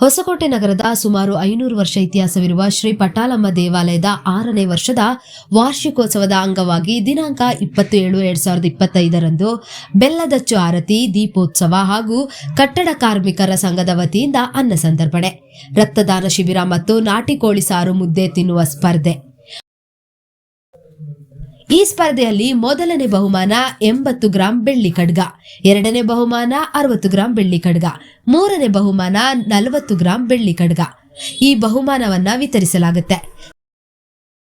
ಹೊಸಕೋಟೆ ನಗರದ ಸುಮಾರು ಐನೂರು ವರ್ಷ ಇತಿಹಾಸವಿರುವ ಶ್ರೀ ಪಟಾಲಮ್ಮ ದೇವಾಲಯದ ಆರನೇ ವರ್ಷದ ವಾರ್ಷಿಕೋತ್ಸವದ ಅಂಗವಾಗಿ ದಿನಾಂಕ ಇಪ್ಪತ್ತು ಏಳು ಎರಡ್ ಸಾವಿರದ ಇಪ್ಪತ್ತೈದರಂದು ಬೆಲ್ಲದಚ್ಚು ಆರತಿ, ದೀಪೋತ್ಸವ ಹಾಗೂ ಕಟ್ಟಡ ಕಾರ್ಮಿಕರ ಸಂಘದ ವತಿಯಿಂದ ಅನ್ನ ಸಂತರ್ಪಣೆ. ರಕ್ತದಾನ ಶಿಬಿರ ಮತ್ತು ನಾಟಿ ಕೋಳಿ ಸಾರು ಮುದ್ದೆ ತಿನ್ನುವ ಸ್ಪರ್ಧೆ. ಈ ಸ್ಪರ್ಧೆಯಲ್ಲಿ ಮೊದಲನೇ ಬಹುಮಾನ ಎಂಬತ್ತು ಗ್ರಾಂ ಬೆಳ್ಳಿ ಖಡ್ಗ, ಎರಡನೇ ಬಹುಮಾನ ಅರವತ್ತು ಗ್ರಾಂ ಬೆಳ್ಳಿ ಖಡ್ಗ, ಮೂರನೇ ಬಹುಮಾನ ನಲವತ್ತು ಗ್ರಾಂ ಬೆಳ್ಳಿ ಖಡ್ಗ. ಈ ಬಹುಮಾನವನ್ನ ವಿತರಿಸಲಾಗುತ್ತೆ.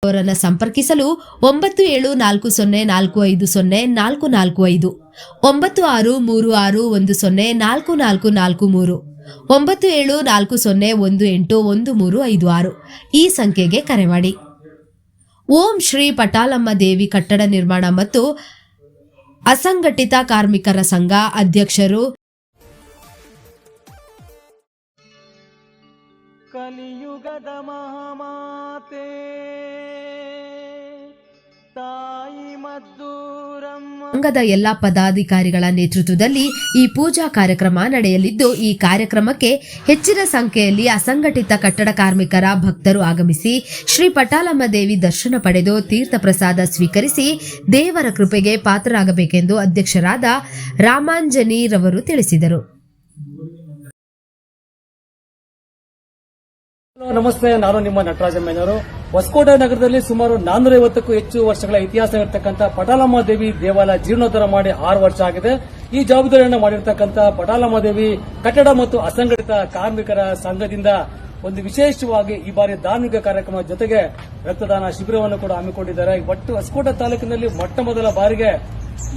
ಅವರನ್ನು ಸಂಪರ್ಕಿಸಲು ಒಂಬತ್ತು ಏಳು ನಾಲ್ಕು ಸೊನ್ನೆ ನಾಲ್ಕು ಐದು ಸೊನ್ನೆ ನಾಲ್ಕು ನಾಲ್ಕು ಐದು, ಒಂಬತ್ತು ಆರು ಮೂರು ಆರು ಒಂದು ಸೊನ್ನೆ ನಾಲ್ಕು ನಾಲ್ಕು ನಾಲ್ಕು ಮೂರು, ಒಂಬತ್ತು ಏಳು ನಾಲ್ಕು ಸೊನ್ನೆ ಒಂದು ಎಂಟು ಒಂದು ಮೂರು ಐದು ಆರು ಈ ಸಂಖ್ಯೆಗೆ ಕರೆ ಮಾಡಿ. ಓಂ ಶ್ರೀ ಪಟಾಲಮ್ಮ ದೇವಿ ಕಟ್ಟಡ ನಿರ್ಮಾಣ ಮತ್ತು ಅಸಂಘಟಿತ ಕಾರ್ಮಿಕರ ಸಂಘ ಅಧ್ಯಕ್ಷರು ಕಲಿಯುಗದ ಮಹಾಮಾತೆ, ತಾಯಿ ಮದ್ದೂರಮ್ಮ ಸಂಘದ ಎಲ್ಲಾ ಪದಾಧಿಕಾರಿಗಳ ನೇತೃತ್ವದಲ್ಲಿ ಈ ಪೂಜಾ ಕಾರ್ಯಕ್ರಮ ನಡೆಯಲಿದ್ದು, ಈ ಕಾರ್ಯಕ್ರಮಕ್ಕೆ ಹೆಚ್ಚಿನ ಸಂಖ್ಯೆಯಲ್ಲಿ ಅಸಂಘಟಿತ ಕಟ್ಟಡ ಕಾರ್ಮಿಕರ ಭಕ್ತರು ಆಗಮಿಸಿ, ಶ್ರೀ ಪಟಾಲಮ್ಮ ದೇವಿ ದರ್ಶನ ಪಡೆದು ತೀರ್ಥ ಪ್ರಸಾದ ಸ್ವೀಕರಿಸಿ ದೇವರ ಕೃಪೆಗೆ ಪಾತ್ರರಾಗಬೇಕೆಂದು ಅಧ್ಯಕ್ಷರಾದ ರಾಮಾಂಜನೀರವರು ತಿಳಿಸಿದರು. ನಮಸ್ತೆ. ನಾನು ನಿಮ್ಮ ನಟರಾಜ ಮೇನವರು ಹೊಸಕೋಟೆ ನಗರದಲ್ಲಿ ಸುಮಾರು ನಾನ್ನೂರ ಐವತ್ತಕ್ಕೂ ಹೆಚ್ಚು ವರ್ಷಗಳ ಇತಿಹಾಸವಿರತಕ್ಕಂಥ ಪಟಾಲಮ್ಮ ದೇವಿ ದೇವಾಲಯ ಜೀರ್ಣೋದ್ಧಾರ ಮಾಡಿ ಆರು ವರ್ಷ ಆಗಿದೆ. ಈ ಜವಾಬ್ದಾರಿಯನ್ನು ಮಾಡಿರ್ತಕ್ಕಂಥ ಪಟಾಲಮ್ಮ ದೇವಿ ಕಟ್ಟಡ ಮತ್ತು ಅಸಂಘಟಿತ ಕಾರ್ಮಿಕರ ಸಂಘದಿಂದ ಒಂದು ವಿಶೇಷವಾಗಿ ಈ ಬಾರಿ ಧಾರ್ಮಿಕ ಕಾರ್ಯಕ್ರಮ ಜೊತೆಗೆ ರಕ್ತದಾನ ಶಿಬಿರವನ್ನು ಕೂಡ ಹಮ್ಮಿಕೊಂಡಿದ್ದಾರೆ. ಒಟ್ಟು ಹೊಸಕೋಟೆ ತಾಲೂಕಿನಲ್ಲಿ ಮೊಟ್ಟ ಮೊದಲ ಬಾರಿಗೆ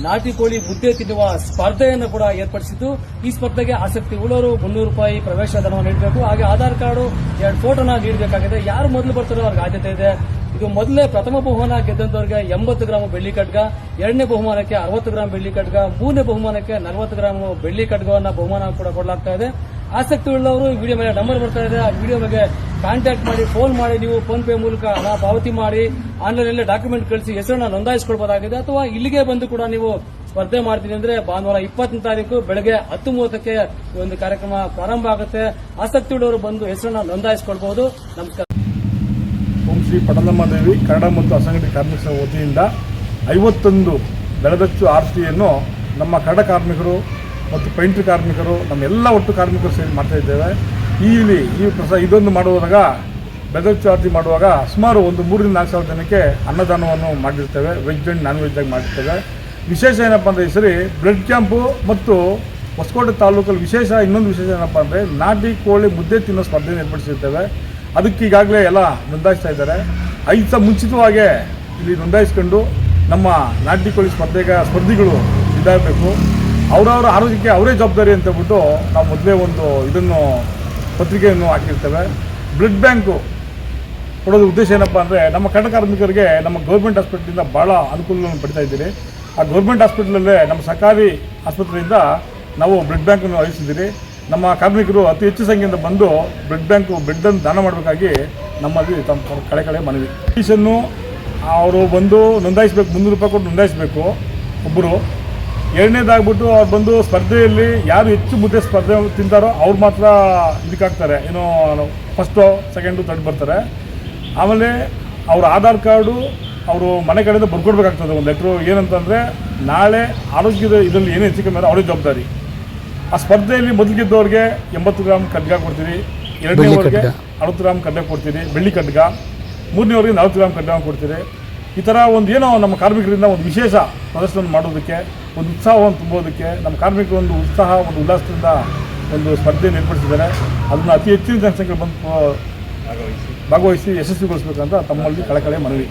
ನಾಟಿ ಕೋಳಿ ಮುದ್ದೆ ತಿನ್ನುವ ಸ್ಪರ್ಧೆಯನ್ನು ಕೂಡ ಏರ್ಪಡಿಸಿದ್ದು, ಈ ಸ್ಪರ್ಧೆಗೆ ಆಸಕ್ತಿ ಉಳ್ಳವರು ಮುನ್ನೂರು ರೂಪಾಯಿ ಪ್ರವೇಶ ಧನವನ್ನು ನೀಡಬೇಕು. ಹಾಗೆ ಆಧಾರ್ ಕಾರ್ಡು ಎರಡು ಫೋಟೋನ ನೀಡಬೇಕಾಗಿದೆ. ಯಾರು ಮೊದಲು ಬರ್ತಾರೋ ಅವ್ರಿಗೆ ಆದ್ಯತೆ ಇದೆ. ಇದು ಮೊದಲೇ ಪ್ರಥಮ ಬಹುಮಾನ ಗೆದ್ದಂತವರಿಗೆ ಎಂಬತ್ತು ಗ್ರಾಮ್ ಬೆಳ್ಳಿ ಕಡ್ಗ ಎರಡನೇ ಬಹುಮಾನಕ್ಕೆ ಅರವತ್ತು ಗ್ರಾಮ್ ಬೆಳ್ಳಿ ಕಡ್ಗ ಮೂರನೇ ಬಹುಮಾನಕ್ಕೆ ನಲವತ್ತು ಗ್ರಾಮ್ ಬೆಳ್ಳಿ ಕಡ್ಗವನ್ನು ಬಹುಮಾನ ಕೂಡ ಕೊಡಲಾಗ್ತಾ ಇದೆ. ಆಸಕ್ತಿ ಉಳ್ಳವರು ವಿಡಿಯೋ ಮೇಲೆ ನಂಬರ್ ಬರ್ತಾ ಇದೆ. ಆ ವಿಡಿಯೋ ಬಗ್ಗೆ ಕಾಂಟ್ಯಾಕ್ಟ್ ಮಾಡಿ ಫೋನ್ ಮಾಡಿ, ನೀವು ಫೋನ್ ಪೇ ಮೂಲಕ ಹಣ ಪಾವತಿ ಮಾಡಿ ಆನ್ಲೈನ್ ಡಾಕ್ಯುಮೆಂಟ್ ಕಳಿಸಿ ಹೆಸರನ್ನ ನೋಂದಾಯಿಸಿಕೊಳ್ಬಹುದಾಗಿದೆ ಅಥವಾ ಇಲ್ಲಿಗೆ ಬಂದು ಕೂಡ ನೀವು ಸ್ಪರ್ಧೆ ಮಾಡ್ತೀನಿ ಅಂದ್ರೆ ಭಾನುವಾರ ಇಪ್ಪತ್ತನೇ ತಾರೀಕು ಬೆಳಗ್ಗೆ ಹತ್ತು ಮೂವತ್ತಕ್ಕೆ ಈ ಒಂದು ಕಾರ್ಯಕ್ರಮ ಪ್ರಾರಂಭ ಆಗುತ್ತೆ. ಆಸಕ್ತಿ ಉಳ್ಳವರು ಬಂದು ಹೆಸರನ್ನ ನೋಂದಾಯಿಸಿಕೊಳ್ಬಹುದು. ನಮಸ್ಕಾರ. ಓಂ ಶ್ರೀ ಪಟಲಮ್ಮ ದೇವಿ, ಕನ್ನಡ ಮತ್ತು ಅಸಂಘಟಿತ ಕಾರ್ಮಿಕ ವತಿಯಿಂದ ಐವತ್ತೊಂದು ಬೆಳೆದಚ್ಚು ಆರತಿಯನ್ನು ನಮ್ಮ ಕನ್ನಡ ಕಾರ್ಮಿಕರು ಮತ್ತು ಪೈಂಟ್ರಿ ಕಾರ್ಮಿಕರು, ನಮ್ಮೆಲ್ಲ ಒಟ್ಟು ಕಾರ್ಮಿಕರು ಸೇರಿ ಮಾಡ್ತಾ ಇದ್ದೇವೆ. ಇಲ್ಲಿ ಈ ಪ್ರಸ, ಇದೊಂದು ಮಾಡುವಾಗ, ಬೆದರ್ ಚಾರ್ಜ್ ಮಾಡುವಾಗ ಸುಮಾರು ಒಂದು ಮೂರರಿಂದ ನಾಲ್ಕು ಸಾವಿರ ಜನಕ್ಕೆ ಅನ್ನದಾನವನ್ನು ಮಾಡಿರ್ತೇವೆ, ವೆಜ್ ಆ್ಯಂಡ್ ನಾನ್ ವೆಜ್ ಆಗಿ ಮಾಡಿರ್ತೇವೆ. ವಿಶೇಷ ಏನಪ್ಪ ಅಂದರೆ ಈ ಸರಿ ಬ್ಲಡ್ ಕ್ಯಾಂಪು ಮತ್ತು ಹೊಸಕೋಟೆ ತಾಲೂಕಲ್ಲಿ ವಿಶೇಷ, ಇನ್ನೊಂದು ವಿಶೇಷ ಏನಪ್ಪ ಅಂದರೆ ನಾಟಿ ಕೋಳಿ ಮುದ್ದೆ ತಿನ್ನೋ ಸ್ಪರ್ಧೆಯನ್ನು ಏರ್ಪಡಿಸಿರ್ತೇವೆ. ಅದಕ್ಕೆ ಈಗಾಗಲೇ ಎಲ್ಲ ನೋಂದಾಯಿಸ್ತಾ ಇದ್ದಾರೆ. ಐದು ಸಹ ಮುಂಚಿತವಾಗೇ ಇಲ್ಲಿ ನೋಂದಾಯಿಸ್ಕೊಂಡು ನಮ್ಮ ನಾಟಿ ಕೋಳಿ ಸ್ಪರ್ಧೆಗೆ ಸ್ಪರ್ಧಿಗಳು ಇದಾಗಬೇಕು. ಅವರವರ ಆರೋಗ್ಯಕ್ಕೆ ಅವರೇ ಜವಾಬ್ದಾರಿ ಅಂತ ಹೇಳ್ಬಿಟ್ಟು ನಾವು ಮೊದಲೇ ಒಂದು ಇದನ್ನು ಪತ್ರಿಕೆಯನ್ನು ಹಾಕಿರ್ತೇವೆ. ಬ್ಲಡ್ ಬ್ಯಾಂಕು ಕೊಡೋದು ಉದ್ದೇಶ ಏನಪ್ಪ ಅಂದರೆ ನಮ್ಮ ಕನ್ನಡ ಕಾರ್ಮಿಕರಿಗೆ ನಮ್ಮ ಗೌರ್ಮೆಂಟ್ ಹಾಸ್ಪಿಟ್ಲಿಂದ ಭಾಳ ಅನುಕೂಲವನ್ನು ಪಡಿತಾ ಇದ್ದೀರಿ. ಆ ಗೌರ್ಮೆಂಟ್ ಹಾಸ್ಪಿಟ್ಲಲ್ಲೇ ನಮ್ಮ ಸರ್ಕಾರಿ ಆಸ್ಪತ್ರೆಯಿಂದ ನಾವು ಬ್ಲಡ್ ಬ್ಯಾಂಕನ್ನು ವಹಿಸಿದ್ದೀರಿ ನಮ್ಮ ಕಾರ್ಮಿಕರು ಅತಿ ಹೆಚ್ಚು ಸಂಖ್ಯೆಯಿಂದ ಬಂದು ಬ್ಲಡ್ ಬ್ಯಾಂಕು ಬ್ಲಡ್ಡನ್ನು ದಾನ ಮಾಡಬೇಕಾಗಿ ನಮ್ಮಲ್ಲಿ ತಮ್ಮ ಕಡೆ ಕಡೆ ಮನವಿ. ಫೀಸನ್ನು ಅವರು ಬಂದು ನೋಂದಾಯಿಸ್ಬೇಕು, ಮುನ್ನೂರು ರೂಪಾಯಿ ಕೊಟ್ಟು ನೋಂದಾಯಿಸ್ಬೇಕು ಒಬ್ಬರು. ಎರಡನೇದಾಗ್ಬಿಟ್ಟು ಅವ್ರು ಬಂದು ಸ್ಪರ್ಧೆಯಲ್ಲಿ ಯಾರು ಹೆಚ್ಚು ಮುದ್ದೆ ಸ್ಪರ್ಧೆ ತಿಂತಾರೋ ಅವ್ರು ಮಾತ್ರ ಇದಕ್ಕಾಗ್ತಾರೆ. ಏನೋ ಫಸ್ಟು ಸೆಕೆಂಡು ತರ್ಡ್ ಬರ್ತಾರೆ. ಆಮೇಲೆ ಅವ್ರ ಆಧಾರ್ ಕಾರ್ಡು ಅವರು ಮನೆ ಕಡೆಯಿಂದ ಬರ್ಕೊಡ್ಬೇಕಾಗ್ತದೆ. ಒಂದು ಲೆಟ್ರು ಏನಂತಂದರೆ ನಾಳೆ ಆರೋಗ್ಯದ ಇದರಲ್ಲಿ ಏನೇ ಹೆಚ್ಚು ಕಮ್ಮಿ ಅವ್ರಿಗೆ ಜವಾಬ್ದಾರಿ. ಆ ಸ್ಪರ್ಧೆಯಲ್ಲಿ ಮೊದಲು ಗೆದ್ದವ್ರಿಗೆ ಎಂಬತ್ತು ಗ್ರಾಮ್ ಕಡ್ಗ ಕೊಡ್ತೀರಿ ಎರಡನೇವರೆಗೆ ಅರವತ್ತು ಗ್ರಾಮ್ ಕಡ್ಡೆ ಕೊಡ್ತೀವಿ ಬೆಳ್ಳಿ ಕಡ್ಗ ಮೂರನೇವರೆಗೆ ನಲವತ್ತು ಗ್ರಾಮ್ ಕಡ್ಡೆ ಕೊಡ್ತೀರಿ. ಈ ಥರ ಒಂದು ಏನೋ ನಮ್ಮ ಕಾರ್ಮಿಕರಿಂದ ಒಂದು ವಿಶೇಷ ಪ್ರದರ್ಶನ ಮಾಡೋದಕ್ಕೆ ಒಂದು ಉತ್ಸಾಹವನ್ನು ತುಂಬೋದಕ್ಕೆ ನಮ್ಮ ಕಾರ್ಮಿಕರು ಒಂದು ಉತ್ಸಾಹ, ಒಂದು ಉಲ್ಲಾಸದಿಂದ ಒಂದು ಸ್ಪರ್ಧೆಯನ್ನು ಏರ್ಪಡಿಸಿದ್ದಾರೆ ಅದನ್ನು ಅತಿ ಹೆಚ್ಚಿನ ಜನಸಂಖ್ಯೆ ಬಂದು ಭಾಗವಹಿಸಿ, ಯಶಸ್ವಿಗೊಳಿಸಬೇಕಂತ ತಮ್ಮಲ್ಲಿ ಕಳಕಳೆ ಮನವಿ.